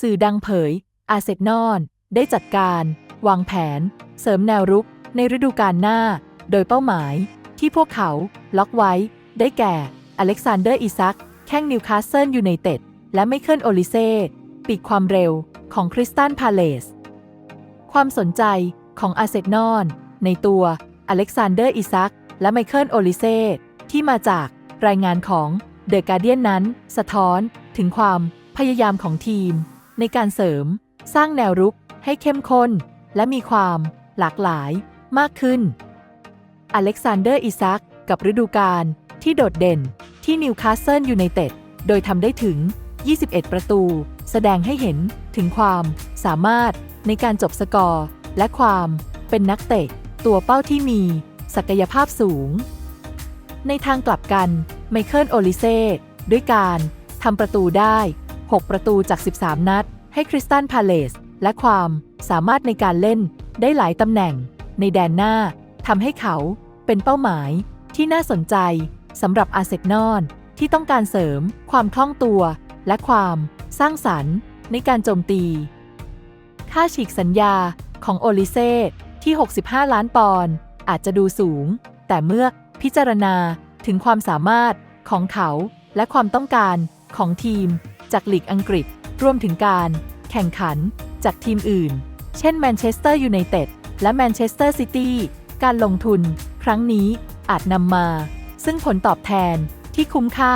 สื่อดังเผย อาร์เซนอลได้จัดการ วางแผน เสริมแนวรุก ในฤดูกาลหน้า โดยเป้าหมาย ที่พวกเขา ล็อกไว้ ได้แก่ อเล็กซานเดอร์อิซัก แข้งนิวคาสเซิลยูไนเต็ด และไมเคิลโอลิเซ่ปีกความเร็วของคริสตันพาเลส ความสนใจของอาร์เซนอลในตัวอเล็กซานเดอร์อิซัก และไมเคิลโอลิเซ่ที่มาจากรายงานของเดอะการเดียนนั้น สะท้อนถึงความพยายามของทีม ในการเสริม สร้างแนวรุกให้เข้มข้น และมีความหลากหลายมากขึ้น อเล็กซานเดอร์อิซักกับฤดูกาลที่โดดเด่นที่นิวคาสเซิลยูไนเต็ดโดยทำได้ถึง 21 ประตู แสดงให้เห็นถึงความสามารถในการจบสกอร์ และความเป็นนักเตะตัวเป้าที่มีศักยภาพสูง ในทางกลับกันไมเคิลโอลิเซ่ด้วยการทำประตูได้ 6 ประตูจาก 13 นัด ให้คริสตันพาเลส และความสามารถในการเล่นได้หลายตำแหน่ง ในแดนหน้าทำให้เขาเป็นเป้าหมายที่น่าสนใจสำหรับอาเซนอลที่ต้องการเสริมความคล่องตัว และความสร้างสรรค์ในการโจมตี ค่าฉีกสัญญาของโอลิเซ่ที่ 65 ล้านปอนด์อาจจะดูสูง แต่เมื่อพิจารณาถึงความสามารถของเขาและความต้องการของทีม จากลีกอังกฤษ รวมถึงการแข่งขันจากทีมอื่น เช่นแมนเชสเตอร์ยูไนเต็ดและแมนเชสเตอร์ซิตี้ การลงทุน ครั้งนี้อาจนำมา ซึ่งผลตอบแทนที่คุ้มค่า